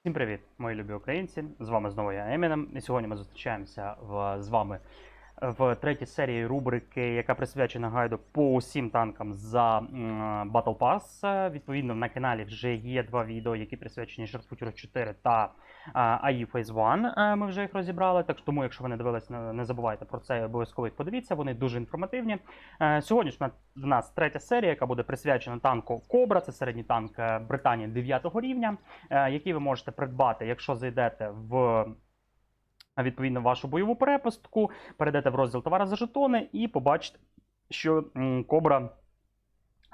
Всім привіт, мої любі українці! З вами знову я Еміном. І сьогодні ми зустрічаємося в, з вами в третій серії рубрики, яка присвячена гайду по усім танкам за Battle Pass. Відповідно, на каналі вже є два відео, які присвячені Шарпутіру 4 та AI Phase 1. Е, Ми вже їх розібрали. Так тому, якщо ви не дивились, не забувайте про це обов'язково їх подивіться. Вони дуже інформативні. Е, Сьогодні ж в нас третя серія, яка буде присвячена танку Кобра. Це середній танк е, Британії 9 рівня е, який ви можете придбати, якщо зайдете в відповідно вашу бойову перепустку, перейдете в розділ товари за жетони і побачите, що Кобра.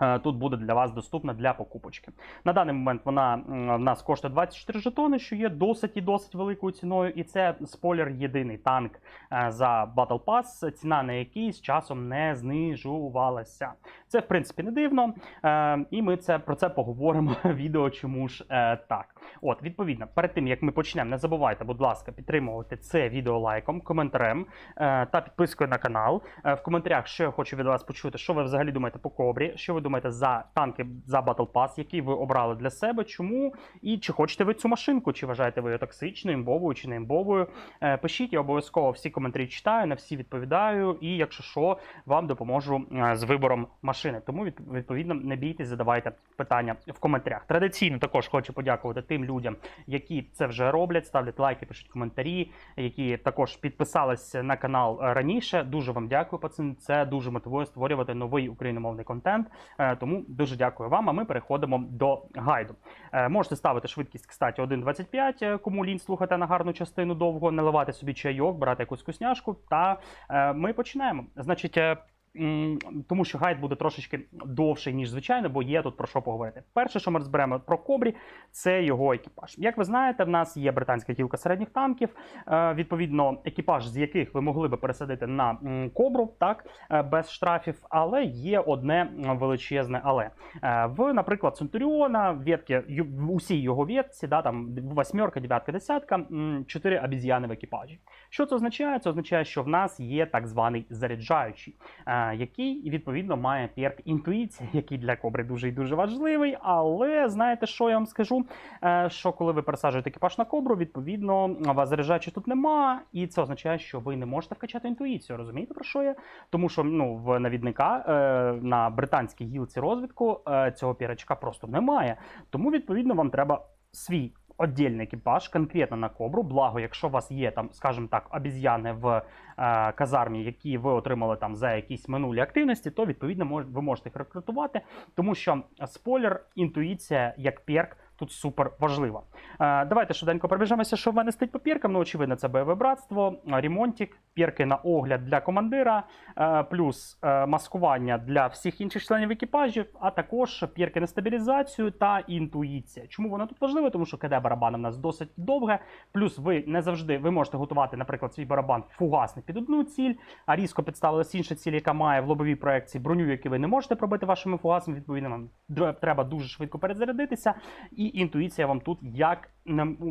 е, Тут буде для вас доступна для покупочки. На даний момент вона в нас коштує 24 жетони, що є досить і досить великою ціною. І це спойлер єдиний танк е, за Battle Pass, ціна на який з часом не знижувалася. Це в принципі не дивно. Е, і ми це про це поговоримо в відео. Чому ж так? От, відповідно, перед тим як ми почнемо, не забувайте, будь ласка, підтримувати це відео лайком, коментарем е, та підпискою на канал. Е, в коментарях, що я хочу від вас почути, що ви взагалі думаєте по кобрі, що ви думаєте за танки за Battle Pass, які ви обрали для себе, чому і чи хочете ви цю машинку, чи вважаєте ви її токсичною, імбовою чи не імбовою. Е, пишіть, я обов'язково всі коментарі читаю, на всі відповідаю, і якщо що, вам допоможу з вибором машини. Тому відповідно не бійтесь, задавайте питання в коментарях. Традиційно також хочу подякувати тим людям, які це вже роблять, ставлять лайки, пишуть коментарі, які також підписалися на канал раніше. Дуже вам дякую, пацани. Це дуже мотивує створювати новий україномовний контент. Е, Тому дуже дякую вам. А ми переходимо до гайду. Е, Можете ставити швидкість, кстати, 1.25, е, кому лінь слухати на гарну частину довго, наливати собі чайок, брати якусь вкусняшку. Та ми починаємо. Значить. Тому що гайд буде трошечки довший, ніж звичайно, бо є тут про що поговорити. Перше, що ми розберемо про Кобрі, це його екіпаж. Як ви знаєте, в нас є британська кілка середніх танків, е, відповідно, екіпаж, з яких ви могли би пересадити на Кобру, так, е, без штрафів, але є одне величезне але. Е, В, наприклад, Центуріона, ветки, усій його ветці, да, там восьмерка, дев'ятка, десятка, чотири обіз'яни в екіпажі. Що це означає? Це означає, що в нас є так званий заряджаючий, який відповідно має перк інтуїція, який для кобри дуже і дуже важливий. Але знаєте, що я вам скажу? Е, Що коли ви пересаджуєте екіпаж на кобру, відповідно, вас заряджаючи тут нема, і це означає, що ви не можете вкачати інтуїцію. Розумієте про що я? Тому що ну, в навідника е, на британській гілці розвідку е, цього пірачка просто немає. Тому, відповідно, вам треба свій. Отдільний екіпаж конкретно на кобру. Благо, якщо у вас є там, скажімо так, обіз'яни в е, казармі, які ви отримали там за якісь минулі активності, то відповідно мож, ви можете їх рекрутувати, тому що е, спойлер, інтуїція як перк тут супер важлива. Е, давайте швиденько пробіжемося, що в мене стоїть по піркам. Ну, очевидно, це бойове братство, е, ремонтик, пірки на огляд для командира, е, плюс маскування для всіх інших членів екіпажів, а також пірки на стабілізацію та інтуїція. Чому вона тут важлива? Тому що КД барабан у нас досить довге. Плюс ви не завжди ви можете готувати, наприклад, свій барабан фугасний під одну ціль, а різко підставилась інша ціль, яка має в лобовій проекції броню, яку ви не можете пробити вашими фугасами. Відповідно, вам треба дуже швидко перезарядитися. І інтуїція вам тут як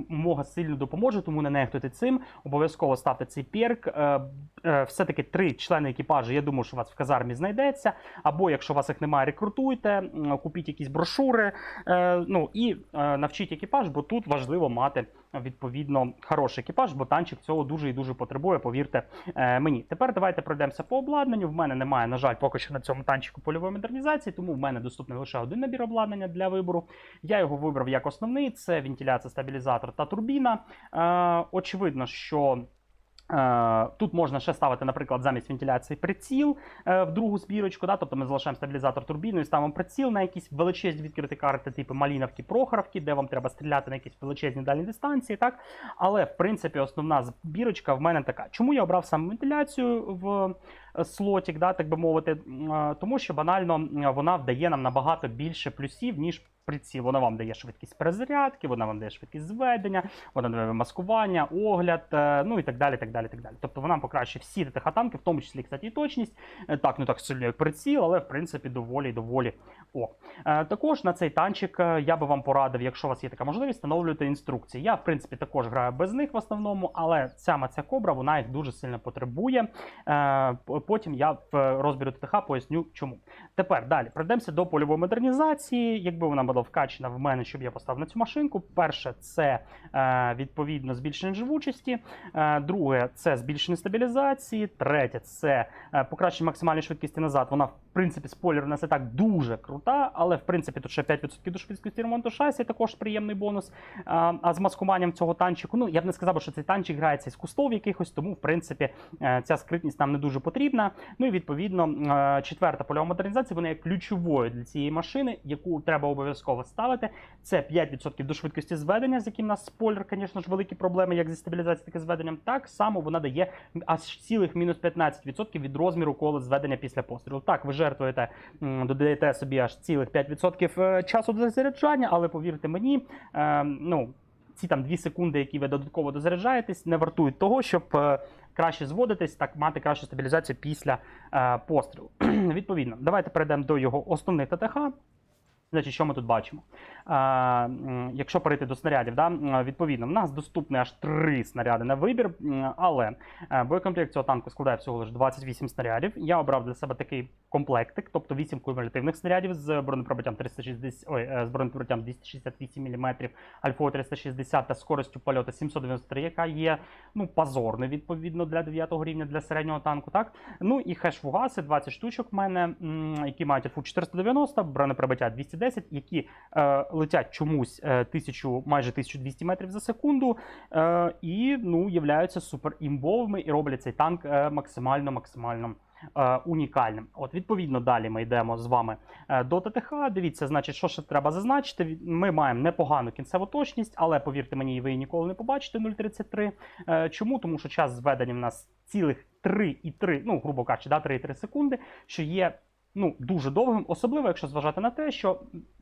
мога сильно допоможе, тому не нехтуйте цим. Обов'язково ставте цей перк. Е, е, Все-таки три члени екіпажу. Я думаю, що у вас в казармі знайдеться. Або якщо у вас їх немає, рекрутуйте, купіть якісь брошури. е, Ну і навчіть екіпаж, бо тут важливо мати відповідно хороший екіпаж, бо танчик цього дуже і дуже потребує. Повірте е, мені. Тепер давайте пройдемося по обладнанню. В мене немає, на жаль, поки що на цьому танчику польової модернізації, тому в мене доступний лише один набір обладнання для вибору. Я його вибрав як основний: це вентиляція, стабілізатор та турбіна. Е, очевидно, що. Е, Тут можна ще ставити, наприклад, замість вентиляції приціл е, в другу збірочку. Да? Тобто ми залишаємо стабілізатор турбіну і ставимо приціл на якісь величезні відкриті карти, типу Маліновки, Прохоровки, де вам треба стріляти на якісь величезні дальні дистанції. Так? Але в принципі основна збірочка в мене така. Чому я обрав саме вентиляцію в е, слотік, да, так би мовити? Тому що банально вона вдає нам набагато більше плюсів, ніж приціл. Вона вам дає швидкість перезарядки, вона вам дає швидкість зведення, вона дає маскування, огляд, е, ну і так далі. так далі, так далі. Тобто вона покращує всі ТТХ танки, в тому числі, кстати, і точність. Е, Так, не так сильно як приціл, але в принципі доволі доволі ок. Е, Також на цей танчик я би вам порадив, якщо у вас є така можливість, встановлювати інструкції. Я, в принципі, також граю без них в основному, але ця кобра вона їх дуже сильно потребує. Потім я в розбірі ТТХ поясню, чому. Тепер далі пройдемося до польової модернізації. Якби вона правило вкачана в мене, щоб я поставив на цю машинку. Перше, це е, відповідно збільшення живучості. Е, друге, це збільшення стабілізації. Третє, це е, покращення максимальної швидкості назад. Вона, в принципі, спойлер у нас і так дуже крута, але в принципі тут ще 5% до швидкості ремонту шасі, також приємний бонус. А, з маскуванням цього танчику, ну я б не сказав, що цей танчик грається з кустов якихось, тому в принципі ця скритність нам не дуже потрібна. Ну і відповідно четверта польова модернізація вона є ключовою для цієї машини, яку треба обов'язково ставити. Це 5% до швидкості зведення, з яким у нас спойлер, звісно ж, великі проблеми, як зі стабілізацією, так і зведенням. Так само вона дає аж цілих мінус 15% від розміру кола зведення після пострілу. Так, ви жертвуєте, додаєте собі аж цілих 5% е, часу до заряджання, але повірте мені, е, ну. Ці там 2 секунди, які ви додатково дозаряджаєтесь, не вартують того, щоб е, краще зводитись, так мати кращу стабілізацію після е, пострілу. Відповідно, давайте перейдемо до його основних ТТХ. Значить, що ми тут бачимо? А, якщо перейти до снарядів, да, відповідно, в нас доступні аж три снаряди на вибір, але е, боєкомплект цього танку складає всього лише 28 снарядів. Я обрав для себе такий комплектик, тобто 8 кумулятивних снарядів з бронепробиттям 360, ой, е, з бронепробиттям 268 мм, альфою 360 та скоростю польоту 793, яка є ну, позорною, відповідно, для 9 рівня для середнього танку. Так? Ну і хеш-фугаси, 20 штучок в мене, які мають альфу 490, бронепробиття 210, які е, летять чомусь е, 1000, майже 1200 метрів за секунду, е, і ну, являються супер імбовими і роблять цей танк е, максимально максимально. е, Унікальним. От, відповідно, далі ми йдемо з вами е, до ТТХ. Дивіться, значить, що ще треба зазначити. Ми маємо непогану кінцеву точність, але повірте мені, ви ніколи не побачите 0,33. Е, Чому? Тому що час зведення в нас цілих 3,3, ну, грубо кажучи, да, 3,3 секунди, що є ну, дуже довгим, особливо, якщо зважати на те, що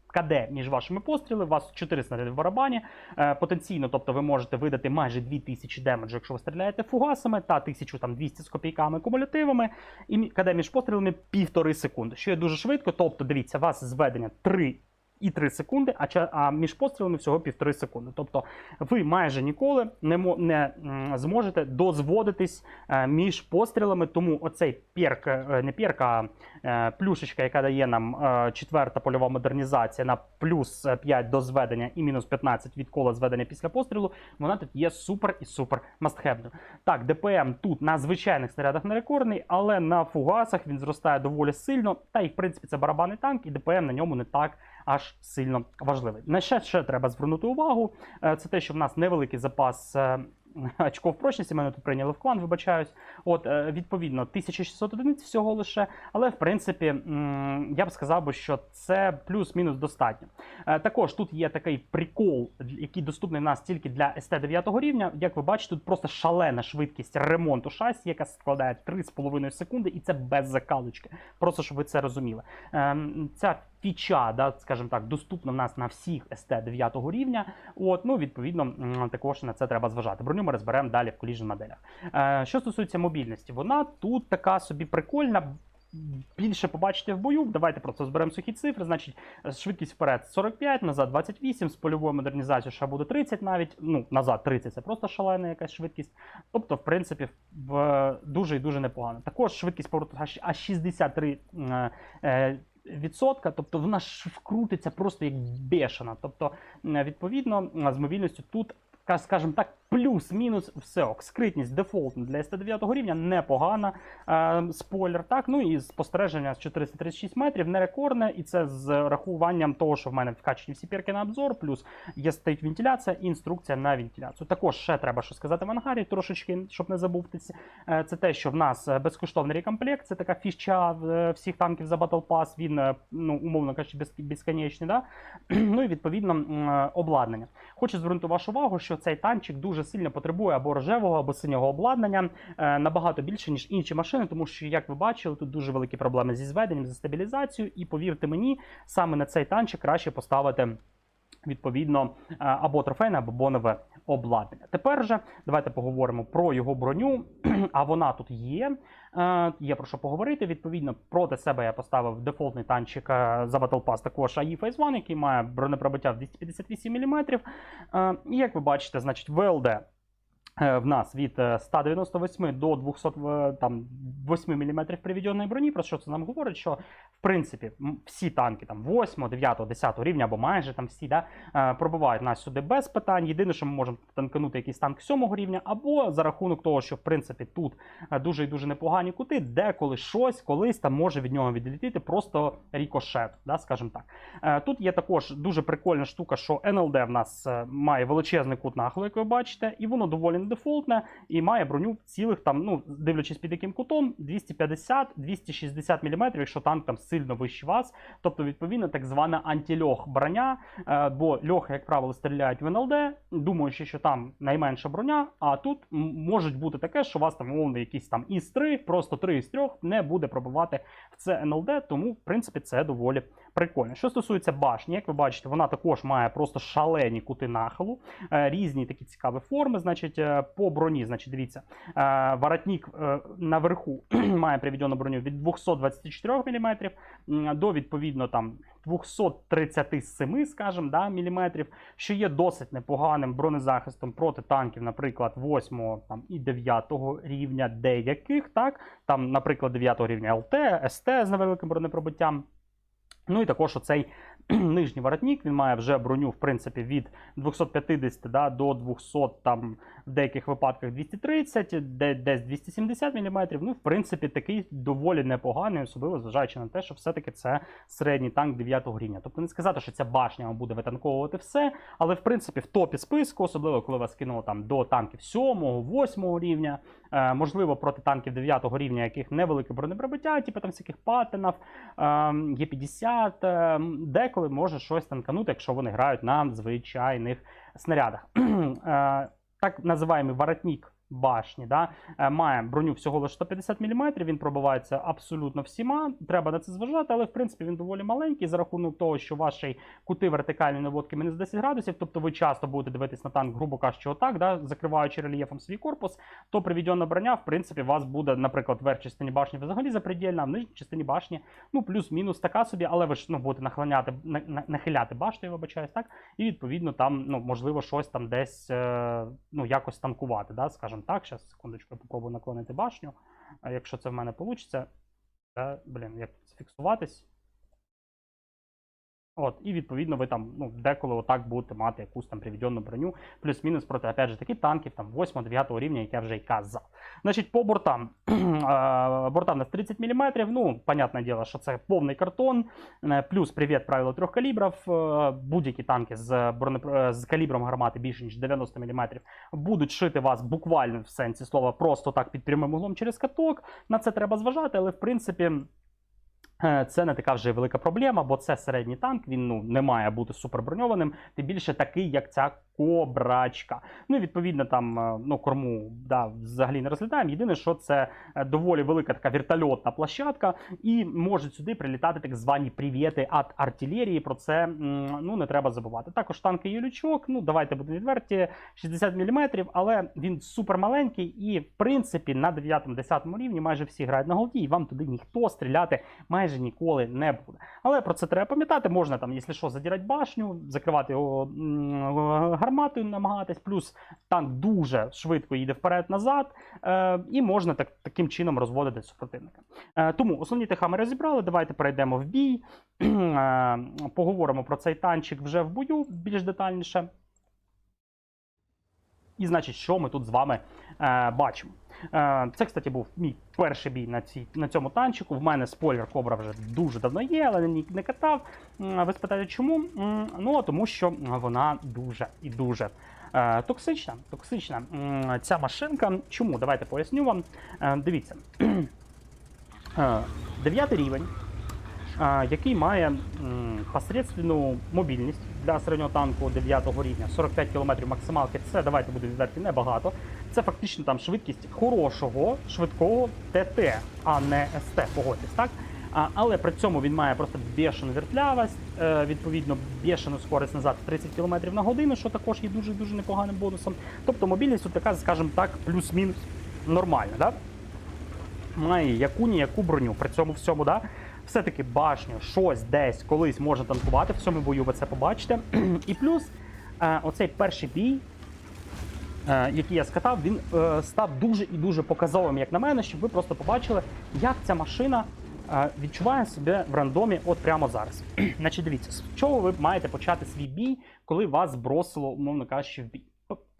КД між вашими постріли, у вас 4 снаряди в барабані. Е, потенційно, тобто ви можете видати майже 2000 демеджу, якщо ви стріляєте фугасами, та 1200 з копійками кумулятивами, і КД між пострілами півтори секунди, що є дуже швидко. Тобто, дивіться, у вас зведення 3 і 3 секунди, а, ча- між пострілами всього півтори секунди. Тобто ви майже ніколи не, не зможете дозводитись е, між пострілами. Тому оцей перк, е, не перк, а е, плюшечка, яка дає нам четверта польова модернізація на плюс е, 5 до зведення і мінус 15 від кола зведення після пострілу, вона тут є супер і супер мастхебною. Так, ДПМ тут на звичайних снарядах не рекордний, але на фугасах він зростає доволі сильно. Та й в принципі це барабанний танк, і ДПМ на ньому не так аж сильно важливий. На що ще треба звернути увагу, е, це те, що в нас невеликий запас. е, Очков прочності мене тут прийняли в клан, вибачаюсь. От, е, відповідно, 1600 одиниць всього лише, але в принципі я б сказав би, що це плюс-мінус достатньо. Також тут є такий прикол, який доступний в нас тільки для СТ 9 рівня. Як ви бачите, тут просто шалена швидкість ремонту шасі, яка складає 3,5 секунди, і це без закалочки. Просто щоб ви це розуміли. Ем, Ця фіча, да, скажімо так, доступна в нас на всіх СТ 9 рівня. От, ну, відповідно, також на це треба зважати. Броню ми розберемо далі в коліжн моделях. Е, Що стосується мобільності, вона тут така собі прикольна. Більше побачите в бою. Давайте просто зберемо сухі цифри. Значить, швидкість вперед 45, назад 28, з польовою модернізацією ще буде 30 навіть. Ну, назад 30 це просто шалена якась швидкість. Тобто, в принципі, в дуже і дуже непогано. Також швидкість повороту аж аж 63 е, е, відсотка, тобто вона ж вкрутиться просто як бешена. Тобто, відповідно, з мобільністю тут, ка- скажімо так, плюс-мінус все. Скритність дефолтна для СТ9 рівня непогана. Е, спойлер, так. Ну і спостереження з 436 метрів не рекордне, і це з рахуванням того, що в мене вкачені всі пірки на обзор, плюс є стоїть вентиляція інструкція на вентиляцію. Також ще треба що сказати в ангарі, трошечки, щоб не забувтися. Е, Це те, що в нас безкоштовний рекомплект, це така фішча е, всіх танків за Battle Pass, він, е, ну, умовно кажучи, без, безконечний. Да? ну і відповідно е, обладнання. Хочу звернути вашу увагу, що цей танчик дуже сильно потребує або рожевого, або синього обладнання е, набагато більше, ніж інші машини, тому що, як ви бачили, тут дуже великі проблеми зі зведенням, зі стабілізацією, і повірте мені, саме на цей танчик краще поставити. Відповідно, е, або трофейне, або бонове обладнання. Тепер же давайте поговоримо про його броню. А вона тут є. Е, Є про що поговорити. Відповідно, проти себе я поставив дефолтний танчик е, за Battle Pass, також AI Phase 1, який має бронепробиття в 258 мм. І як ви бачите, значить, ВЛД в нас від е, 198 до 208 мм приведеної броні. Про що це нам говорить? Що в принципі, всі танки там 8, 9, 10 рівня, або майже там всі, да, е, пробивають нас сюди без питань. Єдине, що ми можемо танканути якийсь танк 7 рівня, або за рахунок того, що в принципі тут е, дуже і дуже непогані кути, деколи щось колись там може від нього відлетіти, просто рікошет, да, скажімо так. Е, Тут є також дуже прикольна штука, що НЛД в нас е, має величезний кут нахилу, як ви бачите, і воно доволі недефолтне і має броню цілих там, ну, дивлячись під яким кутом, 250-260 мм, якщо танк там сильно вище вас. Тобто, відповідно, так звана антильох броня, е, бо льохи, як правило, стріляють в НЛД, думаючи, що там найменша броня, а тут можуть бути таке, що у вас там умовно якийсь там із 3, просто 3 із 3 не буде пробивати в це НЛД, тому в принципі це доволі прикольно. Що стосується башні, як ви бачите, вона також має просто шалені кути нахилу, е, різні такі цікаві форми. Значить, е, по броні, значить, дивіться, воротник е, наверху має приведену броню від 224 мм до відповідно там 237, скажімо, да, міліметрів, що є досить непоганим бронезахистом проти танків, наприклад, 8 там, і 9 рівня деяких, так, там, наприклад, 9 рівня ЛТ, СТ з невеликим бронепробиттям. Ну і також оцей нижній воротник, він має вже броню, в принципі, від 250 да, до 200, там, в деяких випадках 230, де, десь 270 мм. Ну, в принципі, такий доволі непоганий, особливо зважаючи на те, що все-таки це середній танк 9 рівня. Тобто не сказати, що ця башня буде витанковувати все, але в принципі в топі списку, особливо коли вас кинуло там до танків 7, 8 рівня, е, можливо, проти танків 9 рівня, яких невелике бронепробиття, типу там всяких патинів, є 50 е, деколи може щось танканути, якщо вони грають на звичайних снарядах. Е, Так називаємо воротник башні, да, е, має броню всього лише 150 мм, він пробивається абсолютно всіма. Треба на це зважати, але в принципі він доволі маленький за рахунок того, що ваші кути вертикальної наводки мінус 10 градусів, тобто ви часто будете дивитись на танк, грубо кажучи, отак, да, закриваючи рельєфом свій корпус, то приведена броня, в принципі, вас буде, наприклад, в частині башні взагалі запредельна, а в нижній частині башні, ну, плюс-мінус така собі, але ви ж ну, будете нахиляти, на- на- нахиляти башту, я вибачаюсь, так, і відповідно там, ну, можливо, щось там десь е, ну, якось танкувати, да, скажімо так. Зараз, секундочку, я попробую наклонити башню. А якщо це в мене вийде, блін, як тут фіксуватись. От, і відповідно ви там ну, деколи отак будете мати якусь там приведену броню, плюс-мінус проти, опять же, таки танків там 8-9 рівня, як я вже й казав. Значить, по бортам. Борта в нас 30 мм, ну, понятне діло, що це повний картон, Е, плюс привіт правило трьох калібрів. Е, Будь-які танки з, бронеп... е, з калібром гармати більше, ніж 90 мм, будуть шити вас буквально в сенсі слова просто так під прямим углом через каток. На це треба зважати, але в принципі. Е, Це не така вже велика проблема, бо це середній танк, він ну, не має бути суперброньованим, тим більше такий, як ця кобрачка. Ну і відповідно там е, ну, корму да, взагалі не розглядаємо. Єдине, що це е, доволі велика така вертольотна площадка, і можуть сюди прилітати так звані привіти від артилерії. Про це ну, не треба забувати. Також танки є лючок, ну давайте будемо відверті, 60 мм, але він супер маленький, і в принципі на 9-10 рівні майже всі грають на голді, і вам туди ніхто стріляти майже ніколи не буде. Але про це треба пам'ятати. Можна там, якщо що, задірати башню, закривати його гарматою, намагатись. Плюс танк дуже швидко їде вперед-назад, е, і можна так, таким чином розводити супротивника. Е, тому основні тиха ми розібрали. Давайте перейдемо в бій. Е, поговоримо про цей танчик вже в бою більш детальніше. І значить, що ми тут з вами е, бачимо. Е, це, кстати, був мій перший бій на, цій, на цьому танчику. В мене спойлер Кобра вже дуже давно є, але не, не катав. Ви спитаєте, чому? Ну, тому що вона дуже і дуже е, токсична. токсична. Ця машинка. Чому? Давайте поясню вам. Е, дивіться. Дев'ятий рівень який має посередственну мобільність для середнього танку 9 рівня, 45 км максималки. Це давайте буду відверті небагато. Це фактично там швидкість хорошого, швидкого ТТ, а не СТ, погодьтесь, так? Але при цьому він має просто бешену вертлявість, е, відповідно, бешену скорість назад 30 км на годину, що також є дуже дуже непоганим бонусом. Тобто мобільність тут така, скажімо так, плюс-мінус нормальна. Да? має яку ніяку броню. При цьому всьому, да, все-таки башню, щось десь колись може танкувати, в цьому бою ви це побачите. І плюс е, оцей перший бій, е, який я скатав, він е, став дуже і дуже показовим, як на мене, щоб ви просто побачили, як ця машина відчуває себе в рандомі от прямо зараз. Значить, дивіться, з чого ви маєте почати свій бій, коли вас збросило, умовно кажучи, в бій.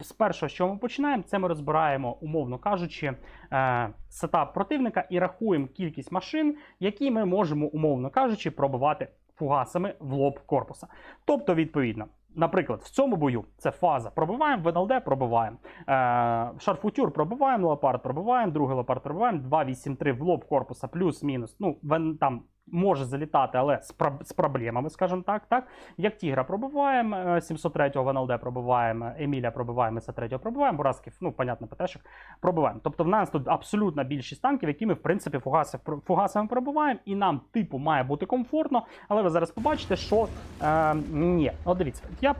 З першого, чого ми починаємо, це ми розбираємо, умовно кажучи, е, сетап противника і рахуємо кількість машин, які ми можемо, умовно кажучи, пробивати фугасами в лоб корпуса. Тобто, відповідно, наприклад, в цьому бою це фаза. Пробиваємо, в НЛД пробиваємо. Е, шарфутюр пробиваємо, леопард пробиваємо, другий леопард пробиваємо, 2-8-3 в лоб корпуса, плюс-мінус. Ну, там може залітати, але з, з проблемами, скажімо так. так. Як Тігра пробиваємо, е, 703-го в НЛД пробиваємо, Еміля пробиваємо, СА-3 пробиваємо, Бурасків, ну, понятно, ПТшок пробиваємо. Тобто в нас тут абсолютна більшість танків, які ми, в принципі, фугаси, фугасами пробиваємо, і нам, типу, має бути комфортно, але ви зараз побачите, що е, ні. От дивіться, я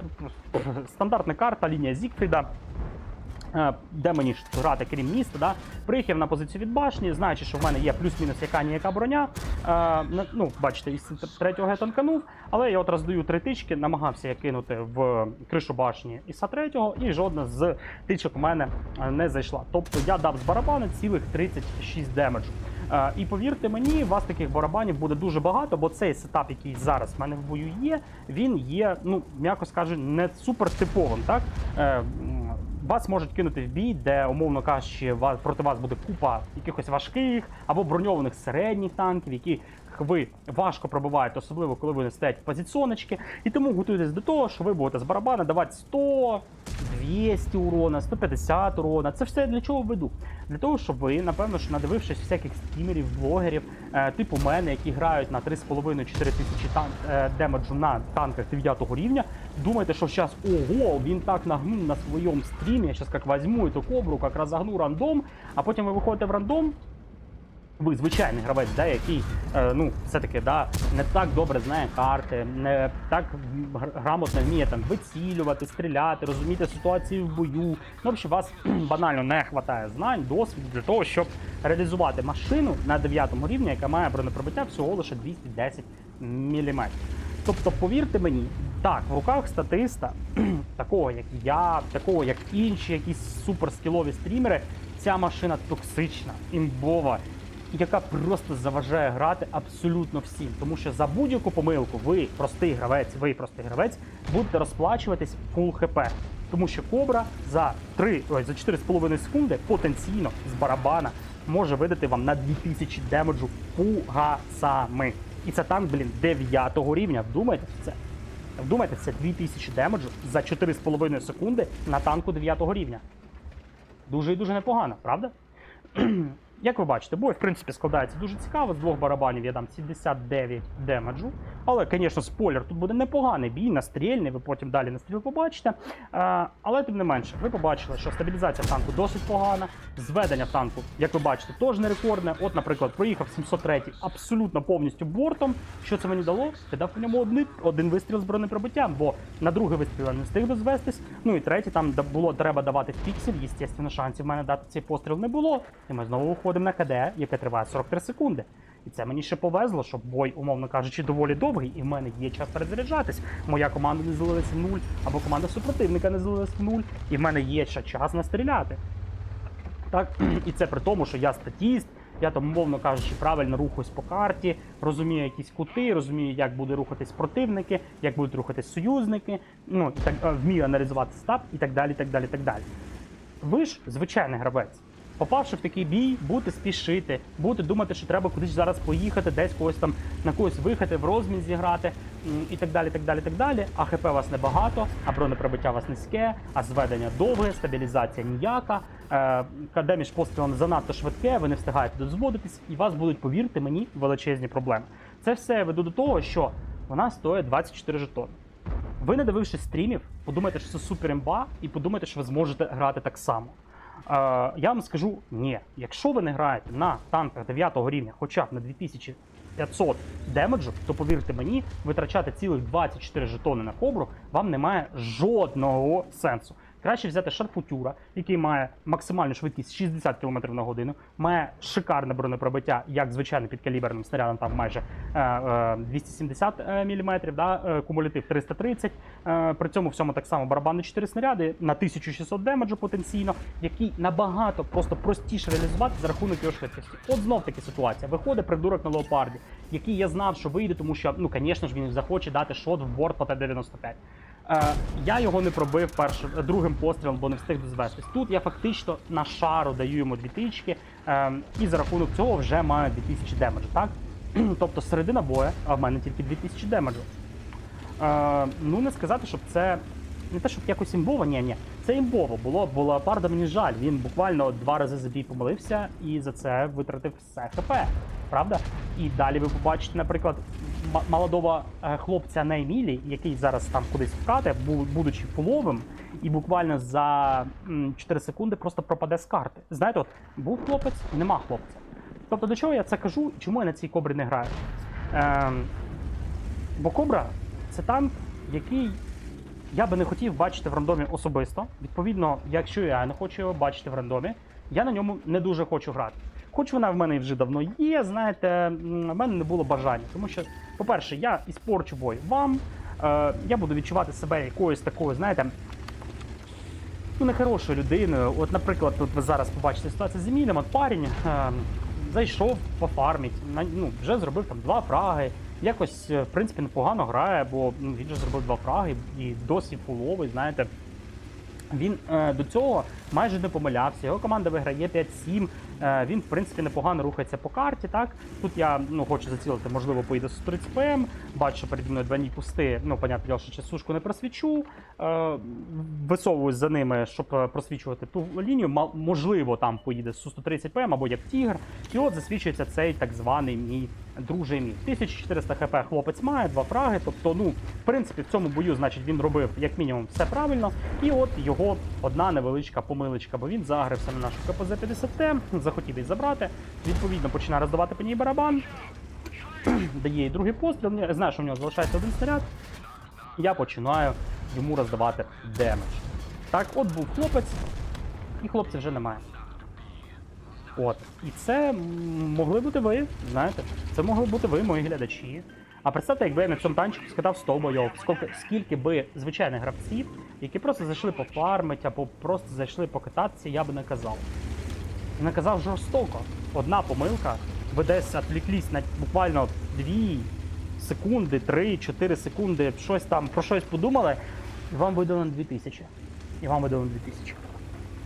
стандартна карта, лінія Зігфріда. Е, Де мені грати, крім міста, да? приїхав на позицію від башні, знаючи, що в мене є плюс-мінус яка ніяка броня. Е, ну, бачите, із третього я танканув, але я от роздаю три тички, намагався я кинути в кришу башні іса третього, і жодна з тичок в мене е, не зайшла. Тобто я дав з барабану цілих 36 демеджу. Е, і повірте мені, у вас таких барабанів буде дуже багато, бо цей сетап, який зараз в мене в бою є, він є, ну м'яко скажу, не супер типовим. Так Е, вас можуть кинути в бій, де, умовно кажучи, проти вас буде купа якихось важких або броньованих середніх танків, які ви важко пробиваєте, особливо коли ви не стоять позиціоночки. І тому готуйтесь до того, що ви будете з барабана давати 100, 200 урона, 150 урона. Це все для чого веду? Для того, щоб ви, напевно, що надивившись всяких стрімерів, блогерів, е, типу мене, які грають на 3,5-4 тисячі е, демеджу на танках 9 рівня, думаєте, що зараз ого, він так нагнув на своєму стрімі, я зараз як візьму цю кобру, як розогну рандом, а потім ви виходите в рандом, ви звичайний гравець, да, який е, ну, все-таки да, не так добре знає карти, не так грамотно вміє там вицілювати, стріляти, розуміти ситуацію в бою. Ну, взагалі, вас банально не вистачає знань, досвіду для того, щоб реалізувати машину на 9 рівні, яка має бронепробиття всього лише 210 мм. Тобто, повірте мені, так, в руках статиста, такого як я, такого як інші якісь суперскілові стрімери, ця машина токсична, імбова, яка просто заважає грати абсолютно всім. Тому що за будь-яку помилку ви, простий гравець, ви простий гравець, будете розплачуватись фул хп. Тому що кобра за 3, ой, за 4,5 секунди потенційно з барабана може видати вам на 2000 демеджу фугасами. І це танк, блін, 9 рівня. Вдумайтесь в це. Вдумайтесь, це 2000 демеджу за 4,5 секунди на танку 9 рівня. Дуже і дуже непогано, правда? Як ви бачите, бой, в принципі, складається дуже цікаво. З двох барабанів я дам 79 демеджу. Але, звісно, спойлер, тут буде непоганий бій, настрільний, ви потім далі настріл побачите. Е, але тим не менше, ви побачили, що стабілізація танку досить погана. Зведення танку, як ви бачите, теж не рекордне. От, наприклад, проїхав 703 абсолютно повністю бортом. Що це мені дало? Я дав ньому один, один вистріл з бронепробиттям, бо на другий вистріл я не встиг дозвестись. Ну і третій, там було треба давати фіксель. Єстественно, шансів в мене дати цей постріл не було. І ми знову виходимо на КД, яке триває 43 секунди. І це мені ще повезло, що бой, умовно кажучи, доволі довгий, і в мене є час перезаряджатись. Моя команда не злилася в нуль, або команда супротивника не злилася в нуль, і в мене є ще час настріляти. Так, і це при тому, що я статіст, я там, умовно кажучи, правильно рухаюсь по карті, розумію якісь кути, розумію, як будуть рухатись противники, як будуть рухатись союзники, ну так вмію аналізувати стаб і так далі. так далі, так далі. Ви ж звичайний гравець. Попавши в такий бій, будете спішити, будете думати, що треба кудись зараз поїхати, десь когось там на когось виїхати, в розмін зіграти і так далі. так далі, так далі. А ХП вас небагато, а бронепробиття вас низьке, а зведення довге, стабілізація ніяка. Е, КД між пострілами занадто швидке, ви не встигаєте дозводитись, і вас будуть, повірте мені, величезні проблеми. Це все веду до того, що вона стоїть 24 жетони. Ви не дивившись стрімів, подумайте, що це супер імба, і подумайте, що ви зможете грати так само. Я вам скажу ні. Якщо ви не граєте на танках 9 рівня, хоча б на 2500 демеджу, то повірте мені, витрачати цілих 24 жетони на кобру вам немає жодного сенсу. Краще взяти шарфутюра, який має максимальну швидкість 60 км на годину, має шикарне бронепробиття, як звичайно підкаліберним снарядом, там майже е, е, 270 мм, да, е, кумулятив 330. Е, при цьому всьому так само барабанні 4 снаряди на 1600 демеджу потенційно, який набагато просто простіше реалізувати за рахунок його швидкості. От знов таки ситуація. Виходить придурок на леопарді, який я знав, що вийде, тому що, ну, звісно ж, він захоче дати шот в борт по Т-95. Е, я його не пробив першим, е, другим пострілом, бо не встиг дозвестись. Тут я фактично на шару даю йому дві тички, е, і за рахунок цього вже маю 2000 демеджу, так? тобто середина боя, а в мене тільки 2000 демеджу. Е, ну, не сказати, щоб це. Не те, щоб якось імбово, ні, ні. Це імбово було, бо леопарда мені жаль. Він буквально два рази за бій помилився і за це витратив все ХП. Правда? І далі ви побачите, наприклад, молодого е, хлопця на Емілі, який зараз там кудись вкате, бу- будучи фуловим, і буквально за м, 4 секунди просто пропаде з карти. Знаєте, от був хлопець, нема хлопця. Тобто до чого я це кажу, і чому я на цій кобрі не граю? Ем, бо кобра це танк, який я би не хотів бачити в рандомі особисто. Відповідно, якщо я не хочу його бачити в рандомі, я на ньому не дуже хочу грати. Хоч вона в мене вже давно є, знаєте, в мене не було бажання. Тому що, по-перше, я іспорчу бой вам, е, я буду відчувати себе якоюсь такою, знаєте, ну, нехорошою людиною. От, наприклад, тут ви зараз побачите ситуацію з Емілем, от парень е, зайшов пофармить, ну, вже зробив там два фраги. Якось, е, в принципі, непогано грає, бо ну, він же зробив два фраги і досі фуловий, знаєте. Він е, до цього майже не помилявся. Його команда виграє 5-7. Е, він, в принципі, непогано рухається по карті. Так тут я ну хочу зацілити, можливо, поїде 130 ПМ. Бачу, що переді мною двойні пусти. Ну, понятно, що часушку не просвічу. Е, висовуюсь за ними, щоб е, просвічувати ту лінію. Ма- Можливо, там поїде з 130 ПМ або як тігр. І от засвічується цей так званий мій дружий мій. 1400 хп хлопець має, два фраги. Тобто, ну, в принципі, в цьому бою, значить, він робив як мінімум все правильно. І от його одна невеличка помилочка, бо він загрився на нашу КПЗ 50 т захотів її забрати. Відповідно, починає роздавати по ній барабан. Дає їй другий постріл. Що в нього залишається один снаряд. Я починаю йому роздавати демедж. Так, от був хлопець, і хлопця вже немає. От. І це могли бути ви, знаєте, це могли бути ви, мої глядачі. А представте, якби я на цьому танчику скидав 100 бойов, скільки, скільки би звичайних гравців, які просто зайшли пофармити або просто зайшли покататися, я би не казав. Наказав жорстоко. Одна помилка, ви десь відвліклись на буквально 2 секунди, 3-4 секунди, щось там про щось подумали, і вам видано 2000. І вам видано 2000.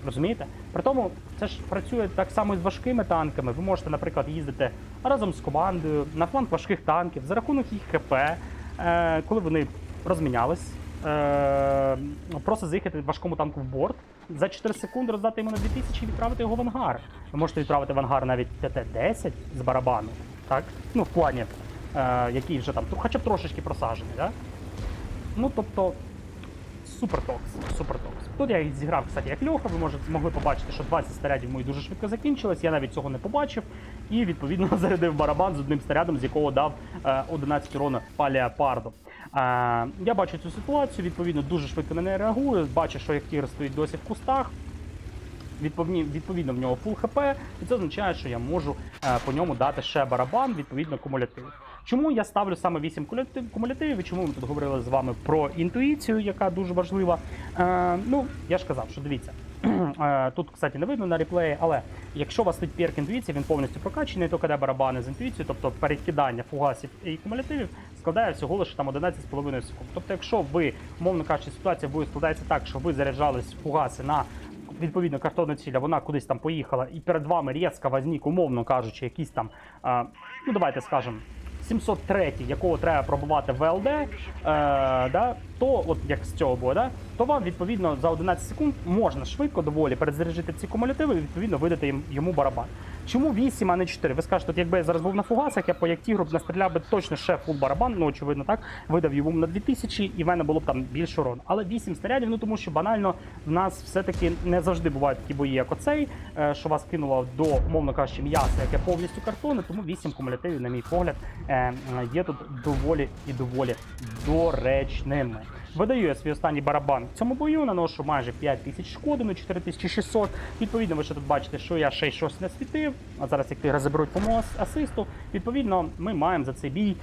Розумієте? При тому це ж працює так само і з важкими танками. Ви можете, наприклад, їздити разом з командою на фланг важких танків за рахунок їх ХП, е, коли вони розмінялись. Е, просто заїхати важкому танку в борт, за 4 секунди роздати йому на 2000 і відправити його в ангар. Ви можете відправити в ангар навіть ТТ-10 з барабану, так? Ну, в плані, е, який вже там, хоча б трошечки просаджений, так? Ну, тобто, супер токс. Тут я їх зіграв, кстати, як Льоха. Ви можете могли побачити, що 20 снарядів мої дуже швидко закінчились. Я навіть цього не побачив. І відповідно зарядив барабан з одним снарядом, з якого дав е, 11 урону по. Е, я бачу цю ситуацію, відповідно, дуже швидко на неї реагую. Бачу, що як стоїть досі в кустах. Відповідно в нього фул хп, і це означає, що я можу е, по ньому дати ще барабан, відповідно кумулятив. Чому я ставлю саме 8 кумулятивів? і Чому ми тут говорили з вами про інтуїцію, яка дуже важлива? Е, ну, я ж казав, що дивіться. Е, Тут, кстати, не видно на реплеї, але якщо у вас стоїть перк інтуїції, він повністю прокачаний, то коли барабани з інтуїцією, тобто перекидання фугасів і кумулятивів, складає всього лише там 11,5 секунд. Тобто, якщо ви, умовно кажучи, ситуація буде складається так, що ви заряджались фугаси на відповідно картонну ціль, а вона кудись там поїхала, і перед вами різко возник, умовно кажучи, якийсь там, ну давайте скажемо, 703, якого треба пробувати в ЛД, е, да, то от як з цього буде, да, то вам відповідно за 11 секунд можна швидко доволі перезаряджити ці кумулятиви і відповідно видати їм, йому барабан. Чому 8, а не 4? Ви скажете, от якби я зараз був на фугасах, я по як тігру б настріляв би точно ще фул барабан, ну очевидно так, видав йому на 2000 і в мене було б там більше урону. Але 8 снарядів, ну тому що банально в нас все-таки не завжди бувають такі бої, як оцей, е, що вас кинуло до, умовно кажучи, м'яса, яке повністю картонне, тому 8 кумулятивів, на мій погляд, е, е, є тут доволі і доволі доречними. Видаю я свій останній барабан в цьому бою, наношу майже 5 тисяч шкоди, ну 4600. Відповідно, ви ще тут бачите, що я ще щось не світив. А зараз як тигри заберуть по моєму асисту. Відповідно, ми маємо за цей бій,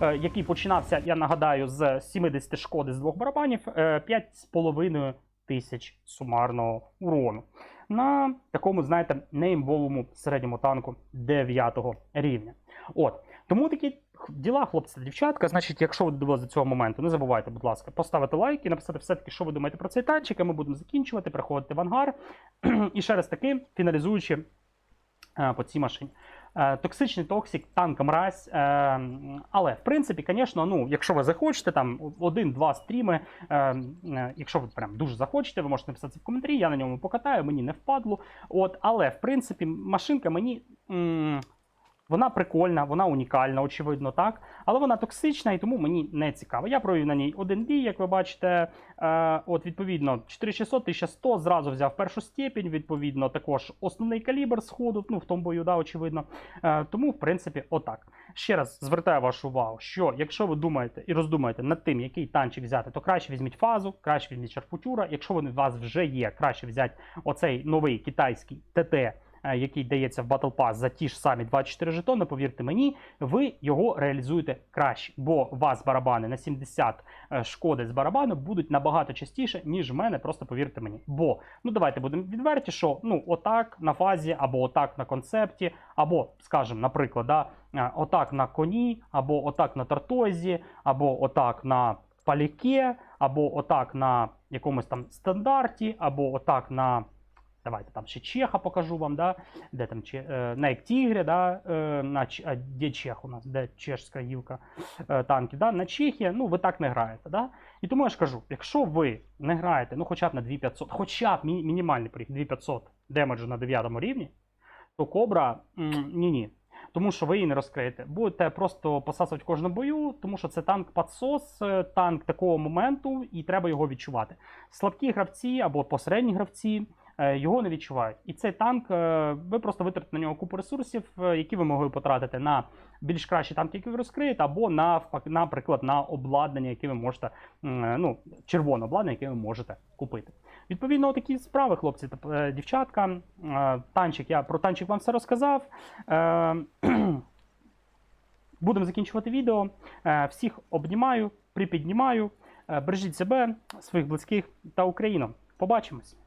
е, який починався, я нагадаю, з 70 шкоди з двох барабанів, е, 5,5 тисяч сумарного урону. На такому, знаєте, неімбовому середньому танку 9 рівня. От. Тому такі діла, хлопці та дівчатка. Значить, якщо ви додивилися до цього моменту, не забувайте, будь ласка, поставити лайк і написати все-таки, що ви думаєте про цей танчик, а ми будемо закінчувати, переходити в ангар. і ще раз таки, фіналізуючи е, по цій машині. Е, Токсичний токсик, танк мразь. е, Але в принципі, звісно, ну, якщо ви захочете, там один-два стріми, якщо ви прям дуже захочете, ви можете написати в коментарі, я на ньому покатаю, мені не впадло. От, але в принципі, машинка мені. Вона прикольна, вона унікальна, очевидно, так. Але вона токсична і тому мені не цікаво. Я провів на ній один бій, як ви бачите. Е, от, відповідно, 4600, 1100, зразу взяв першу степінь, відповідно, також основний калібр сходу, ну, в тому бою, да, очевидно. Е, тому, в принципі, отак. Ще раз звертаю вашу увагу, що якщо ви думаєте і роздумаєте над тим, який танчик взяти, то краще візьміть фазу, краще візьміть шарпутюра. Якщо у вас вже є, краще взяти оцей новий китайський ТТ. Е, Який дається в Battle Pass за ті ж самі 24 жетони, повірте мені, ви його реалізуєте краще, бо вас барабани на 70 е, шкоди з барабану будуть набагато частіше, ніж в мене, просто повірте мені. Бо, ну давайте будемо відверті, що ну отак на фазі, або отак на концепті, або, скажімо, наприклад, да, е, отак на коні, або отак на тартозі, або отак на паліке, або отак на якомусь там стандарті, або отак на. Давайте там ще Чеха покажу вам, да, де там е, на Тігрі, да, е, на а, де Чех у нас, де чешська гілка е, танків, да, на Чехії, ну ви так не граєте. Да? І тому я ж кажу, якщо ви не граєте, ну хоча б на 2500, хоча б мі- мінімальний поріг 2500 демеджу на 9 рівні, то кобра ні-ні. Тому що ви її не розкриєте. Будете просто посасувати в кожному бою, тому що це танк подсос, танк такого моменту, і треба його відчувати. Слабкі гравці або посередні гравці його не відчувають. І цей танк, е, ви просто витратите на нього купу ресурсів, е, які ви могли потратити на більш кращі танки, які ви розкриєте, або на, наприклад, на обладнання, яке ви можете, е, ну, червоне обладнання, яке ви можете купити. Відповідно, такі справи, хлопці та е, дівчатка. Е, Танчик, я про танчик вам все розказав. Е, Будемо закінчувати відео. Е, Всіх обнімаю, припіднімаю. Е, Бережіть себе, своїх близьких та Україну. Побачимось!